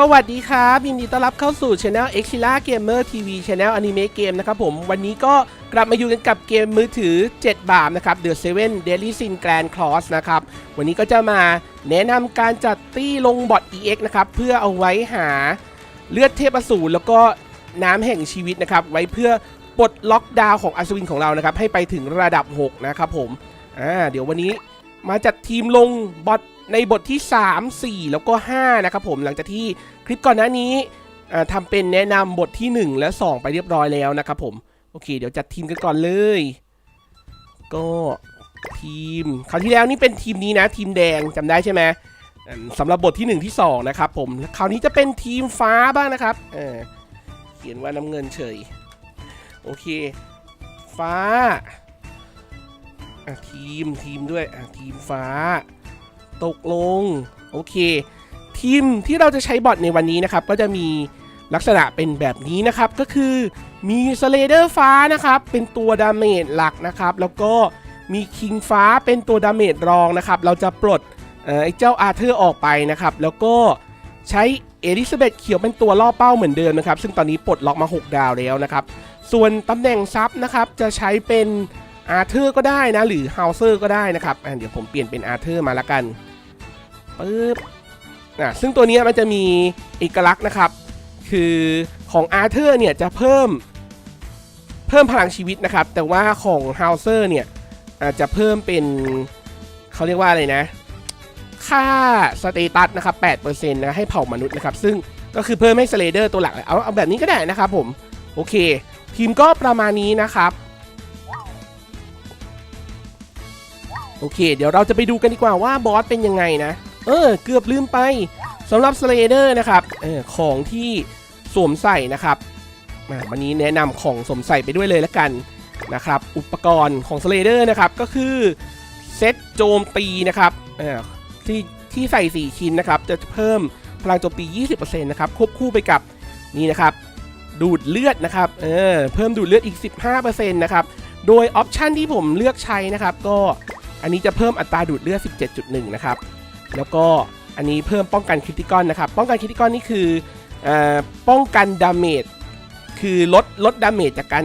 สวัสดีครับยินดีต้อนรับเข้าสู่ช anel e x i l a Gamer TV Channel Anime Game นะครับผมวันนี้ก็กลับมาอยู่กันกับเกมมือถือ 7 บาทนะครับ The Seven Daily Sin Grand Cross นะครับ วันนี้ก็จะมาแนะนำการจัดตี้ลงบอท EX นะครับ เพื่อเอาไว้หาเลือดเทพอสูรแล้วก็น้ำแห่งชีวิตนะครับ ไว้เพื่อปลดล็อกดาวของอัศวินของเรานะครับ ให้ไปถึงระดับ 6 นะครับผมอ่าเดี๋ยววันนี้มาจัดทีมลงบอท ในบทที่ 3 4 แล้วก็ 5 นะครับผมหลังจากที่คลิปก่อนหน้านี้ทำเป็นแนะนำบทที่ 1 และ 2 ไปเรียบร้อยแล้วนะครับผม โอเค เดี๋ยวจัดทีมกันก่อนเลย ก็ทีมคราวที่แล้วนี่เป็นทีมนี้นะ ทีมแดงจำได้ใช่ไหมสำหรับบทที่ 1 ที่ 2 นะครับผมแล้วคราวนี้จะเป็นทีมฟ้าบ้างนะครับเเขียนว่าน้ำเงินเฉย โอเค ฟ้าทีมทีมด้วยทีมฟ้า ตกลง โอเค ทีมที่เราจะใช้บอทในวันนี้นะครับ ก็จะมีลักษณะเป็นแบบนี้นะครับ ก็คือมีสเลเดอร์ฟ้านะครับ เป็นตัวดาเมจหลักนะครับ แล้วก็มีคิงฟ้าเป็นตัวดาเมจรองนะครับ เราจะปลดไอ้เจ้าอาร์เธอร์ออกไปนะครับ แล้วก็ใช้เอลิซาเบธเขียวเป็นตัวล่อเป้าเหมือนเดิมนะครับ ซึ่งตอนนี้ปลดล็อกมา 6 ดาวแล้วนะครับ ส่วนตำแหน่งซับนะครับจะใช้เป็นอาร์เธอร์ก็ได้นะ หรือเฮาเซอร์ก็ได้นะครับเดี๋ยวผมเปลี่ยนเป็นอาร์เธอร์มาละกัน ปึ๊บอะซึ่งตัวนี้มันจะมีเอกลักษณ์นะครับ คือของอาร์เธอร์เนี่ยจะเพิ่มเพิ่มพลังชีวิตนะครับ แต่ว่าของเฮาเซอร์เนี่ยอาจจะเพิ่มเป็นเขาเรียกว่าอะไรนะ ค่าสเตตัสนะครับ8%นะให้เผ่ามนุษย์นะครับ ซึ่งก็คือเพิ่มให้สเลเดอร์ตัวหลักเอาเอาแบบนี้ก็ได้นะครับผม โอเค ทีมก็ประมาณนี้นะครับ โอเค เดี๋ยวเราจะไปดูกันดีกว่าว่าบอสเป็นยังไงนะ เออเกือบลืมไปสำหรับสเลเดอร์นะครับเออของที่สวมใส่นะครับอะวันนี้แนะนำของสวมใส่ไปด้วยเลยละกันนะครับ อุปกรณ์ของสเลเดอร์นะครับก็คือเซตโจมตีนะครับเออที่ที่ใส่ 4 ชิ้นนะครับ จะเพิ่มพลังโจมตี 20%นะครับควบคู่ไปกับนี่นะครับ ดูดเลือดนะครับเออเพิ่มดูดเลือดอีก 15%นะครับโดยออปชันที่ผมเลือกใช้นะครับ ก็อันนี้จะเพิ่มอัตราดูดเลือด 17.1 นะครับ แล้วก็อันนี้เพิ่มป้องกันคริติคอนนะครับ ป้องกันคริติคอนนี่คืออป้องกันดาเมจคือลดลดดาเมจจากการ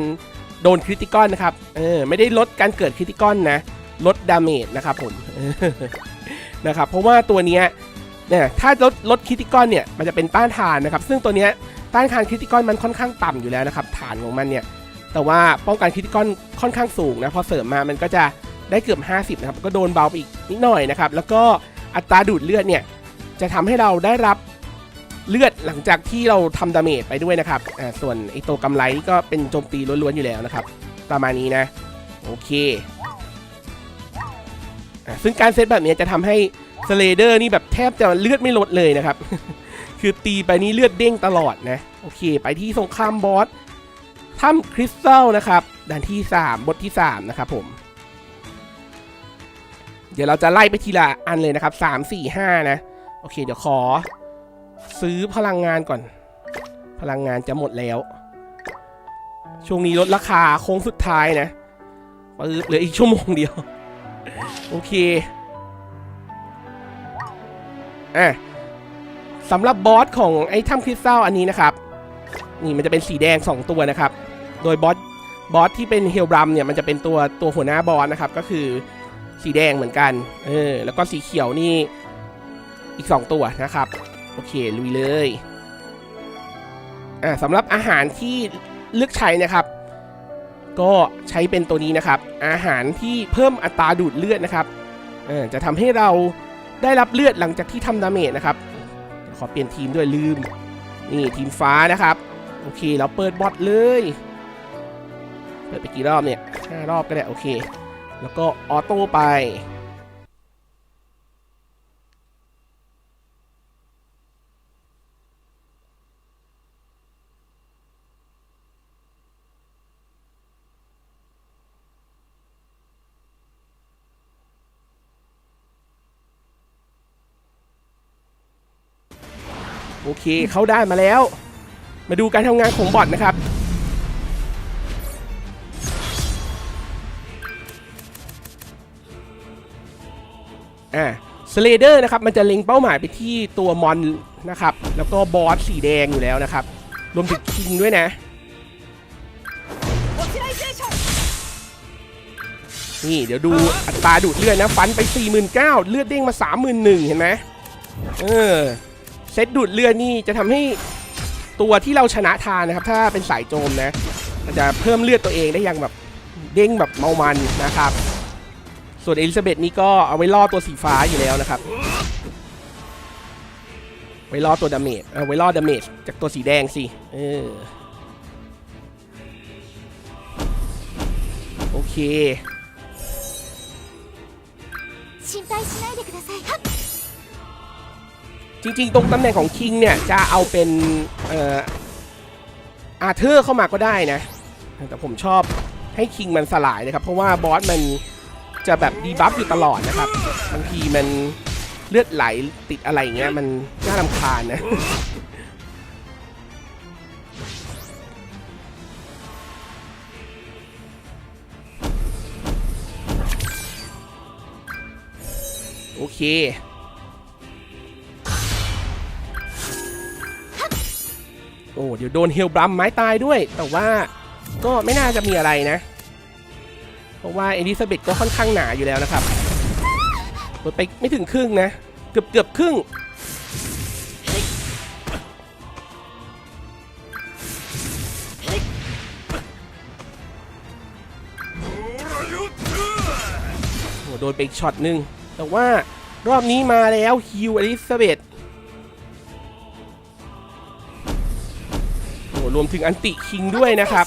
โดนคริติคอนนะครับเออไม่ได้ลดการเกิดคริติคอนนะ ลดดาเมจนะครับผมนะครับเพราะว่าตัวนี้เนี่ยถ้าลดลดคริติคอนเนี่ยมันจะเป็นต้านทานนะครับ ซึ่งตัวนี้ต้านทานคริติคอนมันค่อนข้างต่ำอยู่แล้วนะครับ ฐานของมันเนี่ยแต่ว่าป้องกันคริติคอนค่อนข้างสูงนะพอเสริมมามันก็จะได้เกือบ 50 นะครับ ก็โดนเบาไปอีกนิดหน่อยนะครับ แล้วก็ อัตราดูดเลือดเนี่ยจะทำให้เราได้รับเลือดหลังจากที่เราทำดาเมจไปด้วยนะครับอ่าส่วนไอตัวกำไรก็เป็นโจมตีล้วนๆอยู่แล้วนะครับ ประมาณนี้นะ โอเคอ่าซึ่งการเซตแบบนี้จะทำให้สเลเดอร์นี่แบบแทบจะเลือดไม่ลดเลยนะครับ คือตีไปนี่เลือดเด้งตลอดนะ โอเค ไปที่สงครามบอสถ้ำคริสตัลนะครับด่านที่ 3 บทที่ 3 นะครับผม เดี๋ยวเราจะไล่ไปทีละอันเลยนะครับ3 4 5นะ โอเค เดี๋ยวขอ ซื้อพลังงานก่อน พลังงานจะหมดแล้ว ช่วงนี้ลดราคาโค้งสุดท้ายนะปึ๊บเหลืออีกชั่วโมงเดียว โอเคอะสำหรับบอสของไอ้ถ้ำคริสตัลอันนี้นะครับ นี่มันจะเป็นสีแดง 2 ตัวนะครับ โดยบอสบอสที่เป็นเฮลบรัมเนี่ยมันจะเป็นตัวตัวหัวหน้าบอสนะครับ ก็คือ สีแดงเหมือนกันเออแล้วก็สีเขียวนี่อีก 2 ตัวนะครับ โอเคลุยเลยอ่าสำหรับอาหารที่เลือกใช้นะครับ ก็ใช้เป็นตัวนี้นะครับ อาหารที่เพิ่มอัตราดูดเลือดนะครับเออจะทำให้เราได้รับเลือดหลังจากที่ทำดาเมจนะครับ ขอเปลี่ยนทีมด้วยลืม นี่ทีมฟ้านะครับ โอเคเราเปิดบอทเลย เปิดไปกี่รอบเนี่ยห้ารอบก็ได้โอเค แล้วก็ออโต้ไป โอเค เข้าได้มาแล้ว มาดูการทำงานของบอทนะครับ อ่าสเลเดอร์นะครับมันจะเล็งเป้าหมายไปที่ตัวมอนนะครับ แล้วก็บอสสีแดงอยู่แล้วนะครับ รวมถึงคิงด้วยนะ นี่เดี๋ยวดูอัตราดูดเลือดนะ ฟันไป 49,000 เลือดเด้งมา 31,000 เห็นไหมเออเซตดูดเลือดนี่จะทำให้ตัวที่เราชนะทานนะครับ ถ้าเป็นสายโจมนะ มันจะเพิ่มเลือดตัวเองได้อย่างแบบเด้งแบบเมามันนะครับ ส่วนเอลิซาเบธนี่ก็เอาไว้ล่อตัวสีฟ้าอยู่แล้วนะครับ ไว้ล่อตัวดาเมจเอาไว้ล่อดาเมจจากตัวสีแดงสิเออโอเคจริงๆ ตรงตำแหน่งของคิงเนี่ย จะเอาเป็นเอ่ออาเธอร์เข้ามาก็ได้นะ แต่ผมชอบให้คิงมันสลายนะครับ เพราะว่าบอสมัน จะแบบดีบัฟอยู่ตลอดนะครับ บางทีมันเลือดไหลติดอะไรเงี้ยมันน่ารำคาญนะ โอเคโอ้เดี๋ยวโดนเฮลบรัมไม้ตายด้วย แต่ว่าก็ไม่น่าจะมีอะไรนะ เพราะว่าเอลิซาเบธก็ค่อนข้างหนาอยู่แล้วนะครับลดไปไม่ถึงครึ่งนะ เกือบเกือบครึ่งโอ้โดนไปอีกช็อตหนึ่งแต่ว่ารอบนี้มาแล้วฮิวเอลิซาเบธโอ้รวมถึงอันติคิงด้วยนะครับ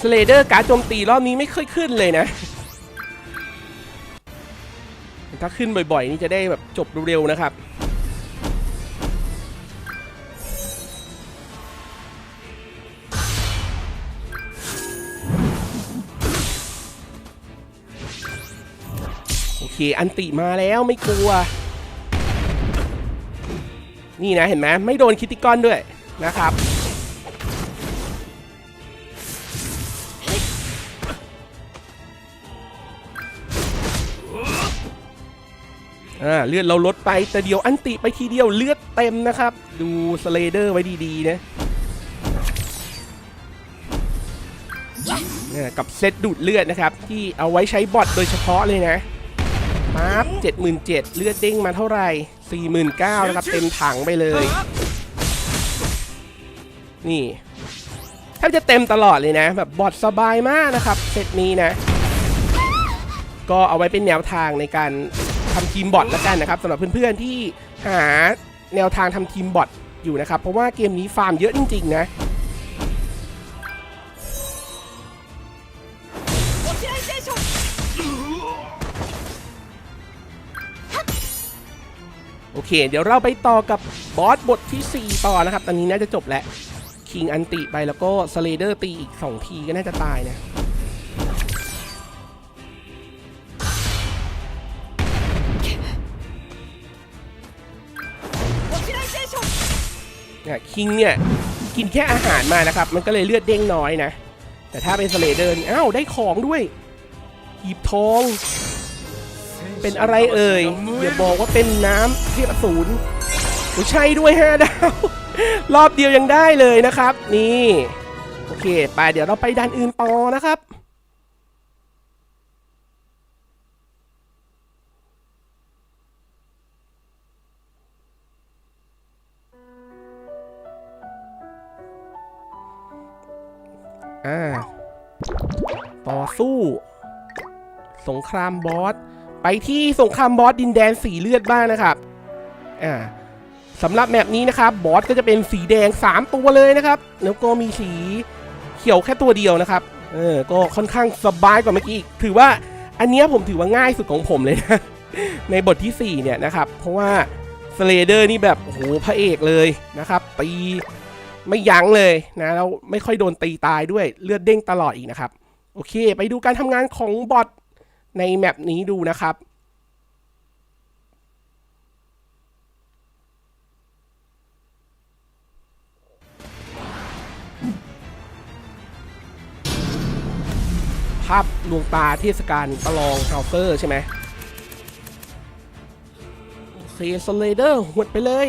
สเลเดอร์การโจมตีรอบนี้ไม่ค่อยขึ้นเลยนะ ถ้าขึ้นบ่อยๆ นี่จะได้แบบจบเร็วๆนะครับโอเค อันติมาแล้วไม่กลัว นี่นะเห็นไหมไม่โดนคิติกอนด้วย นะครับ อ่า เลือดเราลดไปแต่เดียวอันติไปทีเดียวเลือดเต็มนะครับ ดูสเลเดอร์ไว้ดีๆนะนี่กับเซตดูดเลือดนะครับ ที่เอาไว้ใช้บอทโดยเฉพาะเลยนะปั๊บเจ็ดหมื่นเจ็ดเลือดเด้งมาเท่าไหร่สี่หมื่นเก้านะครับ เต็มถังไปเลย นี่แทบจะเต็มตลอดเลยนะ แบบบอทสบายมากนะครับเซตนี้นะ ก็เอาไว้เป็นแนวทางในการทำทีมบอทแล้วกันนะครับสำหรับเพื่อนๆที่หาแนวทางทำทีมบอทอยู่นะครับ เพราะว่าเกมนี้ฟาร์มเยอะจริงๆนะโอเค เดี๋ยวเราไปต่อกับบอสบทที่ 4 ต่อนะครับ ตอนนี้น่าจะจบแล้ว คิงอันติไปแล้วก็สเลเดอร์ตีอีก 2 ทีก็น่าจะตายนะเนี่ยคิงเนี่ยกินแค่อาหารมานะครับ มันก็เลยเลือดเด้งน้อยนะ แต่ถ้าเป็นสเลเดอร์อ้าวได้ของด้วย หีบทอง เป็นอะไรเอ่ยอย่าบอกว่าเป็นน้ำเทพอสูรโอ้ใช่ด้วยฮะดาว รอบเดียวยังได้เลยนะครับ นี่โอเค ไปเดี๋ยวเราไปดันอื่นต่อนะครับอ่าต่อสู้ สงครามบอส ไปที่สงครามบอสดินแดนสีเลือดบ้างนะครับ อ่า สำหรับแมปนี้นะครับบอสก็จะเป็นสีแดง 3 ตัวเลยนะครับ แล้วก็มีสีเขียวแค่ตัวเดียวนะครับเออก็ค่อนข้างสบายกว่าเมื่อกี้อีกถือว่าอันนี้ผมถือว่าง่ายสุดของผมเลยนะในบทที่ 4 เนี่ยนะครับ เพราะว่าสเลเดอร์นี่แบบโอ้โหพระเอกเลยนะครับตีไม่ยั้งเลยนะแล้วไม่ค่อยโดนตีตายด้วยเลือดเด้งตลอดอีกนะครับ โอเค ไปดูการทำงานของบอทในแมปนี้ดูนะครับ ภาพลวงตาเทศกาลประลองเฮาเซอร์ใช่ไหมโอเคสเลเดอร์หวดไปเลย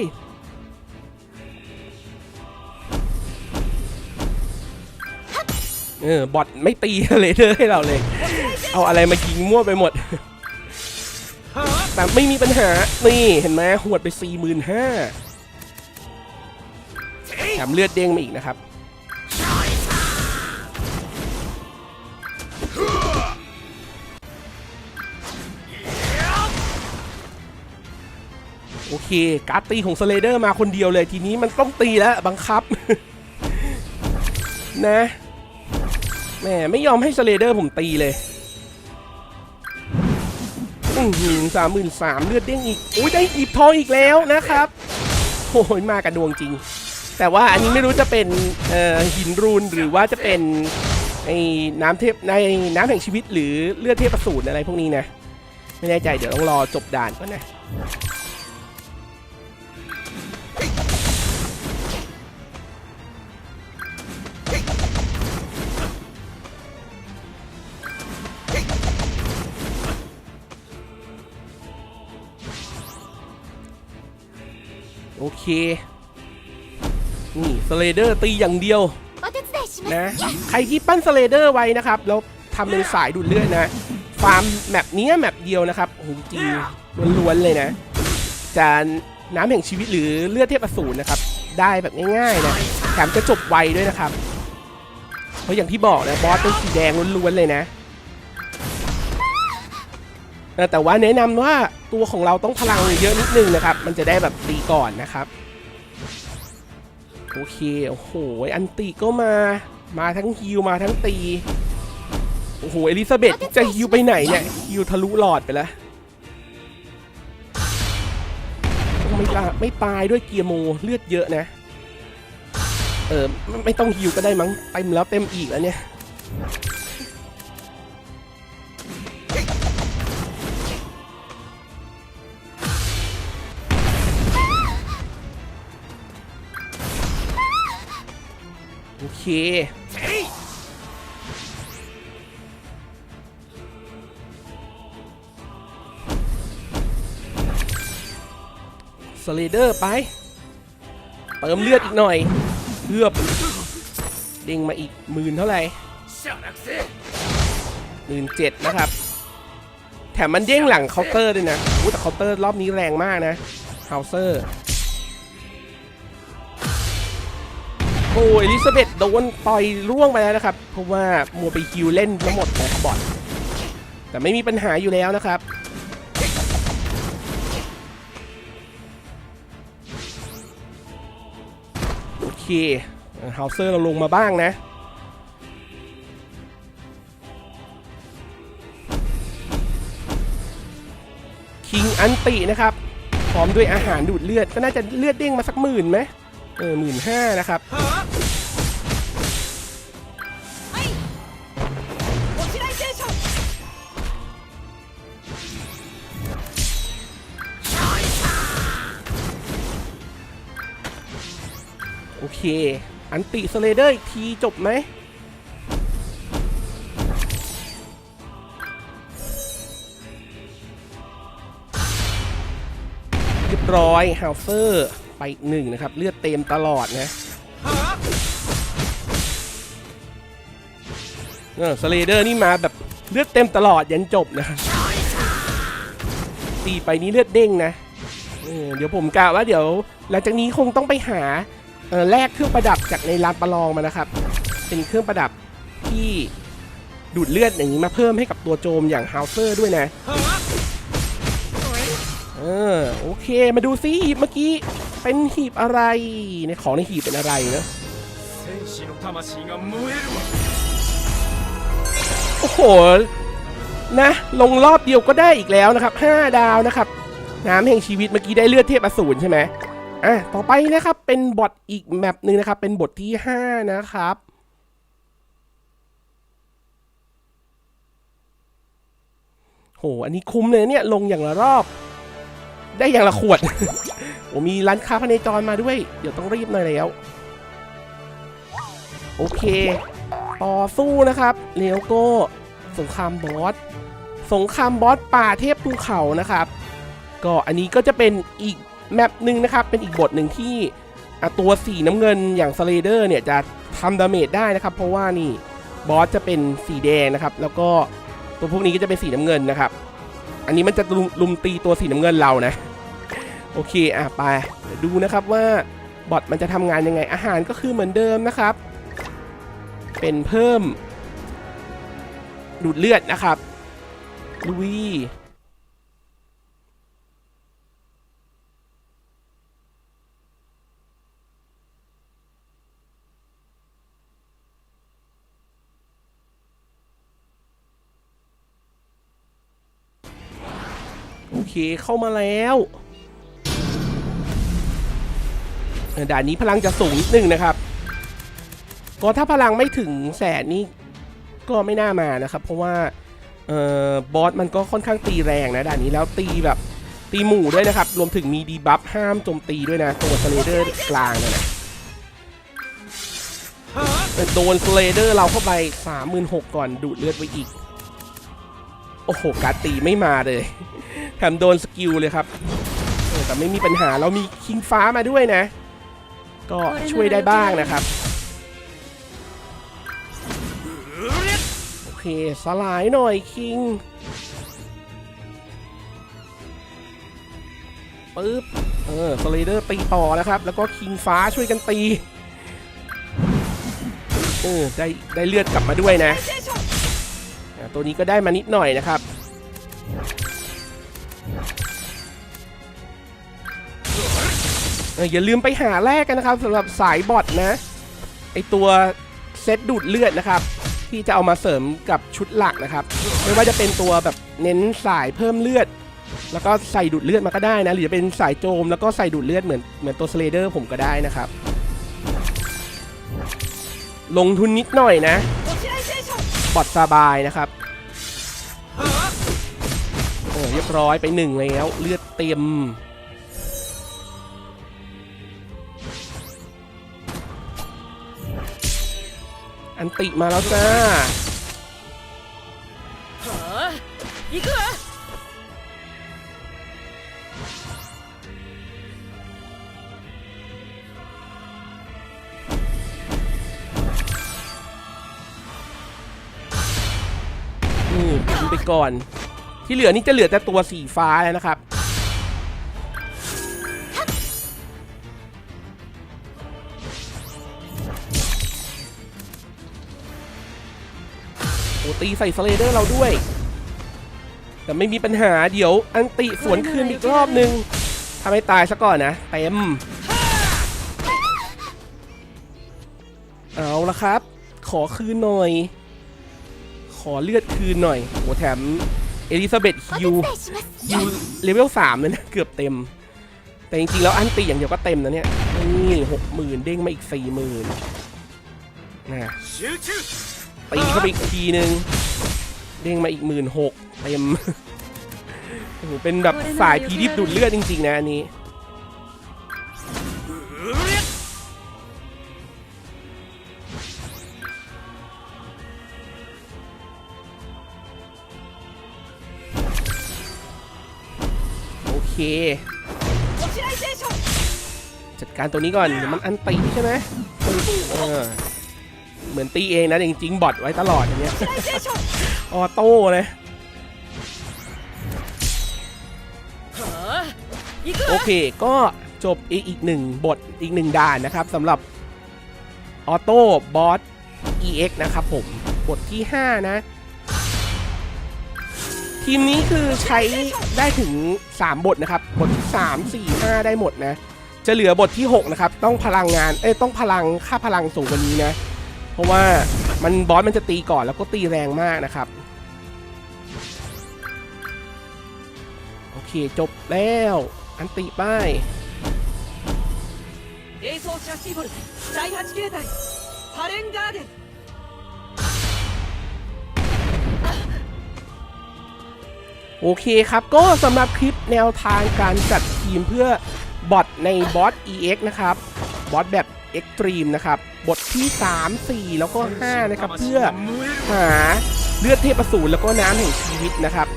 เออบอทไม่ตีเลยเดอร์ให้เราเลย เอาอะไรมายิงมั่วไปหมด แต่ไม่มีปัญหา นี่เห็นไหมหวดไป 45,000แถมเลือดเด้งมาอีกนะครับ อเค การ์ดตีของสเลเดอร์มาคนเดียวเลยทีนี้มันต้องตีแล้วบังคับ นะแหมไม่ยอมให้สเลเดอร์ผมตีเลยอือหือสามหมื่นสามเลือดเด้งอีกอุ้ยได้อีบทองอีกแล้วนะครับโอ้ยมากับดวงจริง แต่ว่าอันนี้ไม่รู้จะเป็นหินรูนหรือว่าจะเป็นไอ้น้ำเทพในน้ำแห่งชีวิตหรือเลือดเทพประสูตรอะไรพวกนี้นะ ไม่แน่ใจเดี๋ยวต้องรอจบด่านก่อนนะ คนี่สเลเดอร์ตีอย่างเดียวนะ ใครที่ปั้นสเลเดอร์ไว้นะครับ แล้วทำเป็นสายดุดเลือดนะ ฟาร์มแมปนี้แมปเดียวนะครับโอ้โหจริงล้วนๆเลยนะจะน้ำแห่งชีวิตหรือเลือดเทพอสูรนะครับ ได้แบบง่ายๆนะแถมจะจบไวด้วยนะครับ เพราะอย่างที่บอกนะบอสเป็นสีแดงล้วนๆเลยนะ เออแต่ว่าแนะนำว่าตัวของเราต้องพลังเยอะนิดนึงนะครับ มันจะได้แบบตีก่อนนะครับโอเคโอ้โหอันติก็มามาทั้งฮิวมาทั้งตีโอ้โหเอลิซาเบธจะฮิวไปไหนเนี่ยฮิวทะลุหลอดไปแล้วไม่ตาไม่ตายด้วยเกียร์โมเลือดเยอะนะ เออไม่ต้องฮิวก็ได้มั้งเต็มแล้วเต็มอีกแล้วเนี่ย เคสเลเดอร์ไป เติมเลือดอีกหน่อยเพื่อบเด้งมาอีกหมื่นเท่าไหร่หมื่นเจ็ดนะครับ แถมมันเด้งหลังเคาน์เตอร์ด้วยนะอู้แต่เคาน์เตอร์รอบนี้แรงมากนะเฮาเซอร์ โอ้ยลิซาเบธโดนต่อยร่วงไปแล้วนะครับ เพราะว่ามัวไปคิวเล่นทั้งหมดนะบอทแต่ไม่มีปัญหาอยู่แล้วนะครับโอเคเฮาเซอร์เราลงมาบ้างนะคิงอันตินะครับ พร้อมด้วยอาหารดูดเลือด ก็น่าจะเลือดเด้งมาสักหมื่นไหม เออหมื่นห้านะครับโอเค อันติสเลเดอร์อีกทีจบไหมเรียบร้อยฮาวเซอร์ ไปอีกหนึ่งนะครับ เลือดเต็มตลอดนะเออสเลเดอร์นี่มาแบบเลือดเต็มตลอดยันจบนะตีไปนี้เลือดเด้งนะเออเดี๋ยวผมกะว่าเดี๋ยว หลังจากนี้คงต้องไปหาเอ่อแลกเครื่องประดับจากในร้านประลองมานะครับ เป็นเครื่องประดับที่ดูดเลือดอย่างนี้มาเพิ่มให้กับตัวโจมอย่างฮาวเซอร์ด้วยนะ เออโอเคมาดูซิเมื่อกี้ เป็นหีบอะไร ในของในหีบเป็นอะไรนะโอ้โห นะ ลงรอบเดียวก็ได้อีกแล้วนะครับ 5 ดาวนะครับ น้ำแห่งชีวิตเมื่อกี้ได้เลือดเทพอสูรใช่ไหมอะ ต่อไปนะครับ เป็นบทอีกแมปหนึ่งนะครับ เป็นบทที่ 5 นะครับโห อันนี้คุ้มเลยเนี่ย ลงอย่างละรอบ ได้อย่างละขวด โอ้มีร้านค้าพเนจรมาด้วย เดี๋ยวต้องรีบหน่อยแล้ว โอเค ต่อสู้นะครับแล้วก็สงครามบอส สงครามบอสป่าเทพภูเขานะครับ ก็อันนี้ก็จะเป็นอีกแมปหนึ่งนะครับ เป็นอีกบทหนึ่งที่ตัวสีน้ำเงินอย่างสเลเดอร์เนี่ยจะทำดาเมจได้นะครับ เพราะว่านี่บอสจะเป็นสีแดงนะครับ แล้วก็ตัวพวกนี้ก็จะเป็นสีน้ำเงินนะครับ อันนี้มันจะลุลุมตีตัวสีน้ำเงินเรานะ โอเคอะไปเดี๋ยวดูนะครับว่าบอทมันจะทำงานยังไงอาหารก็คือเหมือนเดิมนะครับ เป็นเพิ่ม ดูดเลือดนะครับลุยโอเคเข้ามาแล้ว ด่านนี้พลังจะสูงนิดนึงนะครับ ก็ถ้าพลังไม่ถึงแสนนี่ก็ไม่น่ามานะครับ เพราะว่าเอ่อบอสมันก็ค่อนข้างตีแรงนะด่านนี้แล้วตีแบบตีหมู่ด้วยนะครับ รวมถึงมีดีบัฟห้ามโจมตีด้วยนะตัวสเลเดอร์กลางเนี่ยนะโดนสเลเดอร์เราเข้าไป 36,000ก่อนดูดเลือดไว้อีก โอ้โห การตีไม่มาเลยแถมโดนสกิลเลยครับแต่ไม่มีปัญหาเรามีคิงฟ้ามาด้วยนะ ก็ช่วยได้บ้างนะครับ โอเคสลายหน่อยคิงปึ๊บ เออสไลเดอร์ตีต่อนะครับ แล้วก็คิงฟ้าช่วยกันตี เออได้ได้เลือดกลับมาด้วยนะอะตัวนี้ก็ได้มานิดหน่อยนะครับ อออย่าลืมไปหาแลกกันนะครับสำหรับสายบอทนะไอตัวเซตดูดเลือดนะครับ ที่จะเอามาเสริมกับชุดหลักนะครับ ไม่ว่าจะเป็นตัวแบบเน้นสายเพิ่มเลือด แล้วก็ใส่ดูดเลือดมาก็ได้นะ หรือจะเป็นสายโจมแล้วก็ใส่ดูดเลือดเหมือนเหมือนตัวสเลเดอร์ผมก็ได้นะครับ ลงทุนนิดหน่อยนะบอดสบายนะครับโอ้เรียบร้อยไปหนึ่งแล้วเลือดเต็ม อันติมาแล้วจ้านี่ทิ้งไปก่อน ที่เหลือนี่จะเหลือแต่ตัวสีฟ้าแล้วนะครับ โอ้ตีใส่สเลเดอร์เราด้วย แต่ไม่มีปัญหาเดี๋ยวอันติสวนคืนอีกรอบนึงทำให้ตายซะก่อนนะเต็มเอาละครับ ขอคืนหน่อย ขอเลือดคืนหน่อยโอ้แถมเอลิซาเบธฮิวฮิวเลเวลสามเลยนะเกือบเต็ม แต่จริงๆแล้วอันตีอย่างเดียวก็เต็มนะเนี่ยนี่หกหมื่นเด้งมาอีกสี่หมื่นนะ ตีเข้าไปอีกทีนึงเด้งมาอีกหมื่นหกเต็มโอ้โหเป็นแบบสายพีดิบดูดเลือดจริงๆนะอันนี้โอเค จัดการตัวนี้ก่อนเดี๋ยวมันอันตีใช่ไหมเออ เหมือนตีเองนะจริงๆบอทไว้ตลอดอย่างเงี้ยออโต้เลยโอเค ก็จบอีกอีกหนึ่งบทอีกหนึ่งด่านนะครับสำหรับออโต้บอส EX นะครับผม บทที่ 5 นะ ทีมนี้คือใช้ได้ถึง 3 บทนะครับ บทที่ 3 4 5 ได้หมดนะ จะเหลือบทที่ 6 นะครับ ต้องพลังงาน เอ้ต้องพลังค่าพลังสูงกว่านี้นะ เพราะว่ามันบอสมันจะตีก่อนแล้วก็ตีแรงมากนะครับ โอเคจบแล้ว อันติป้ายโอเคครับ ก็สำหรับคลิปแนวทางการจัดทีมเพื่อบอทในบอส EX นะครับ บอสแบบ เอ็กตรีมนะครับ บทที่ 3 4 แล้วก็ 5 นะครับ เพื่อหาเลือดเทพสูรแล้วก็น้ำแห่งชีวิตนะครับ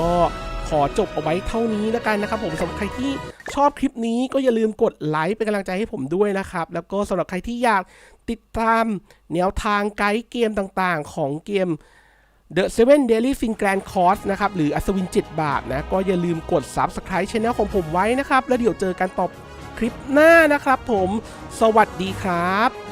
ก็ขอจบเอาไว้เท่านี้แล้วกันนะครับ ผมสำหรับใครที่ชอบคลิปนี้ก็อย่าลืมกดไลค์เป็นกำลังใจให้ผมด้วยนะครับ แล้วก็สำหรับใครที่อยากติดตามแนวทางไกด์เกมต่างๆ ของเกม The Seven Daily Sin Grand Course นะครับ หรืออัศวินจิตบาทนะ ก็อย่าลืมกด Subscribe Channel ของผมไว้นะครับ แล้วเดี๋ยวเจอกันต่อ คลิปหน้านะครับผม สวัสดีครับ